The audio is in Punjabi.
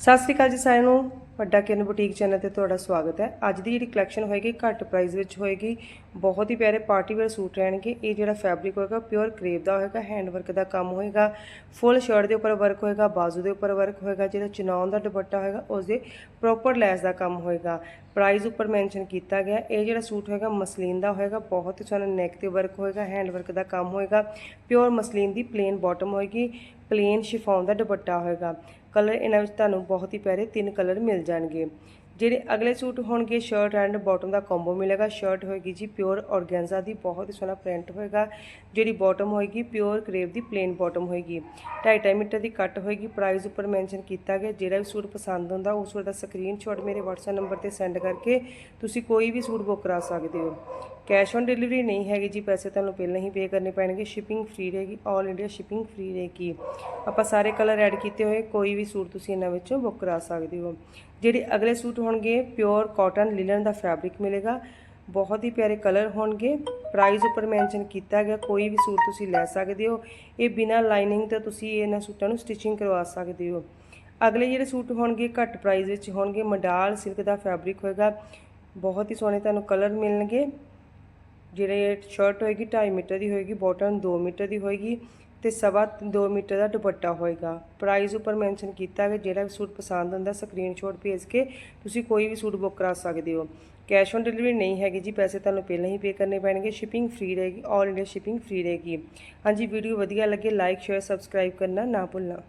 ਸਤਿ ਸ੍ਰੀ ਅਕਾਲ ਜੀ ਸਾਰਿਆਂ ਨੂੰ। ਵੱਡਾ ਕਿਰਨ ਬੁਟੀਕ ਚੈਨਲ ਤੇ ਤੁਹਾਡਾ ਸਵਾਗਤ ਹੈ। ਅੱਜ ਦੀ ਜਿਹੜੀ ਕਲੈਕਸ਼ਨ ਹੋਏਗੀ, ਘੱਟ ਪ੍ਰਾਈਸ ਵਿੱਚ ਹੋਏਗੀ। ਬਹੁਤ ਹੀ ਪਿਆਰੇ ਪਾਰਟੀ ਵੇਅਰ ਸੂਟ ਰਹਿਣਗੇ। ਇਹ ਜਿਹੜਾ ਫੈਬਰਿਕ ਹੋਏਗਾ ਪਿਓਰ ਕਰੇਪ ਦਾ ਹੋਏਗਾ ਹੈਂਡ ਵਰਕ ਦਾ ਕੰਮ ਹੋਏਗਾ। ਫੁੱਲ ਸ਼ਰਟ ਦੇ ਉੱਪਰ ਵਰਕ ਹੋਏਗਾ, ਬਾਜ਼ੂ ਦੇ ਉੱਪਰ ਵਰਕ ਹੋਏਗਾ, ਜਿਹੜਾ ਚਨੌਨ ਦਾ ਦੁਪੱਟਾ ਹੋਏਗਾ ਉਸ ਦੇ ਪ੍ਰੋਪਰ ਲੈਸ ਦਾ ਕੰਮ ਹੋਏਗਾ। ਪ੍ਰਾਈਸ ਉੱਪਰ ਮੈਂਸ਼ਨ ਕੀਤਾ ਗਿਆ। ਇਹ ਜਿਹੜਾ ਸੂਟ ਹੋਏਗਾ, ਮਸਲੀਨ ਦਾ ਹੋਏਗਾ, ਬਹੁਤ ਹੀ ਸੋਹਣਾ ਨੈਕ ਤੇ ਵਰਕ ਹੋਏਗਾ ਹੈਂਡ ਵਰਕ ਦਾ ਕੰਮ ਹੋਏਗਾ। ਪਿਓਰ ਮਸਲੀਨ ਦੀ ਪਲੇਨ ਬਾਟਮ ਹੋਏਗੀ। ਪਲੇਨ ਸ਼ਿਫੋਨ ਦਾ ਦੁਪੱਟਾ ਹੋਏਗਾ। ਕਲਰ ਇਹਨਾਂ ਵਿੱਚ ਤੁਹਾਨੂੰ ਬਹੁਤ ਹੀ ਪਿਆਰੇ ਤਿੰਨ ਕਲਰ ਮਿਲ ਜਾਣਗੇ। ਜਿਹੜੇ ਅਗਲੇ ਸੂਟ ਹੋਣਗੇ, ਸ਼ਰਟ ਐਂਡ ਬਾਟਮ ਦਾ ਕੰਬੋ ਮਿਲੇਗਾ। ਸ਼ਰਟ ਹੋਏਗੀ ਜੀ ਪਿਓਰ ਔਰਗੈਂਜ਼ਾ ਦੀ, ਬਹੁਤ ਹੀ ਸੋਹਣਾ ਪ੍ਰਿੰਟ ਹੋਏਗਾ। ਜਿਹੜੀ ਬਾਟਮ ਹੋਏਗੀ ਪਿਓਰ ਕਰੇਪ ਦੀ ਪਲੇਨ ਬਾਟਮ ਹੋਏਗੀ। 2.5 ਮੀਟਰ ਦੀ ਕੱਟ ਹੋਏਗੀ। ਪ੍ਰਾਈਸ ਉੱਪਰ ਮੈਂਸ਼ਨ ਕੀਤਾ ਗਿਆ। ਜਿਹੜਾ ਵੀ ਸੂਟ ਪਸੰਦ ਹੁੰਦਾ, ਉਸ ਸੂਟ ਦਾ ਸਕਰੀਨਸ਼ਾਟ ਮੇਰੇ WhatsApp ਨੰਬਰ ਤੇ ਸੈਂਡ ਕਰਕੇ ਤੁਸੀਂ ਕੋਈ ਵੀ ਸੂਟ ਬੁੱਕ ਕਰਾ ਸਕਦੇ ਹੋ। ਕੈਸ਼ ਔਨ ਡਿਲੀਵਰੀ ਨਹੀਂ ਹੈਗੀ ਜੀ, ਪੈਸੇ ਤੁਹਾਨੂੰ ਪਹਿਲਾਂ ਹੀ ਪੇ ਕਰਨੇ ਪੈਣਗੇ ਸ਼ਿਪਿੰਗ ਫ੍ਰੀ ਰਹੇਗੀ 올 ਇੰਡੀਆ ਸ਼ਿਪਿੰਗ ਫ੍ਰੀ ਰਹੇਗੀ। ਆਪਾਂ ਸਾਰੇ ਕਲਰ ਐਡ ਕੀਤੇ ਹੋਏ, ਕੋਈ ਵੀ ਸੂਟ ਤੁਸੀਂ ਇਹਨਾਂ ਵਿੱਚੋਂ ਬੁੱਕ ਕਰਾ ਸਕਦੇ ਹੋ। ਜਿਹੜੇ ਅਗਲੇ ਸੂਟ ਹੋਣਗੇ ਪਿਓਰ ਕਾਟਨ ਲਿਨਨ ਦਾ ਫੈਬਰਿਕ ਮਿਲੇਗਾ। ਬਹੁਤ ਹੀ ਪਿਆਰੇ ਕਲਰ ਹੋਣਗੇ। ਪ੍ਰਾਈਸ ਉੱਪਰ ਮੈਂਸ਼ਨ ਕੀਤਾ ਗਿਆ, ਕੋਈ ਵੀ ਸੂਟ ਤੁਸੀਂ ਲੈ ਸਕਦੇ ਹੋ। ਇਹ ਬਿਨਾ ਲਾਈਨਿੰਗ ਤੋਂ ਤੁਸੀਂ ਇਹਨਾਂ ਸੂਟਾਂ ਨੂੰ ਸਟਿਚਿੰਗ ਕਰਵਾ ਸਕਦੇ ਹੋ। ਅਗਲੇ ਜਿਹੜੇ ਸੂਟ ਹੋਣਗੇ, ਘੱਟ ਪ੍ਰਾਈਸ ਵਿੱਚ ਹੋਣਗੇ। ਮਡਾਲ ਸਿਲਕ ਦਾ ਫੈਬਰਿਕ ਹੋਏਗਾ। ਬਹੁਤ ਹੀ ਸੋਹਣੇ ਤੁਹਾਨੂੰ ਕਲਰ ਮਿਲਣਗੇ। ਜਿਹੜੇ ਸ਼ਰਟ ਹੋਏਗੀ 2.5 ਮੀਟਰ ਦੀ ਹੋਏਗੀ ਬਾਟਮ 2 ਮੀਟਰ ਦੀ ਹੋਏਗੀ ਤੇ ਸਵਾ 2 ਮੀਟਰ ਦਾ ਦੁਪੱਟਾ ਹੋਏਗਾ। ਪ੍ਰਾਈਸ ਉੱਪਰ ਮੈਂਸ਼ਨ ਕੀਤਾ ਹੈ ਜਿਹੜਾ ਵੀ ਸੂਟ ਪਸੰਦ ਹੁੰਦਾ ਸਕਰੀਨਸ਼ਾਟ ਭੇਜ ਕੇ ਤੁਸੀਂ ਕੋਈ ਵੀ ਸੂਟ ਬੁੱਕ ਕਰਾ ਸਕਦੇ ਹੋ। ਕੈਸ਼ ਔਨ ਡਿਲੀਵਰੀ ਨਹੀਂ ਹੈਗੀ ਜੀ, ਪੈਸੇ ਤੁਹਾਨੂੰ ਪਹਿਲਾਂ ਹੀ ਪੇ ਕਰਨੇ ਪੈਣਗੇ ਸ਼ਿਪਿੰਗ ਫ੍ਰੀ ਰਹੇਗੀ ਆਲ ਇੰਡੀਆ ਸ਼ਿਪਿੰਗ ਫ੍ਰੀ ਰਹੇਗੀ। ਹਾਂਜੀ ਵੀਡੀਓ ਵਧੀਆ ਲੱਗੇ ਲਾਈਕ ਸ਼ੇਅਰ ਸਬਸਕ੍ਰਾਈਬ ਕਰਨਾ ਨਾ ਭੁੱਲਣਾ।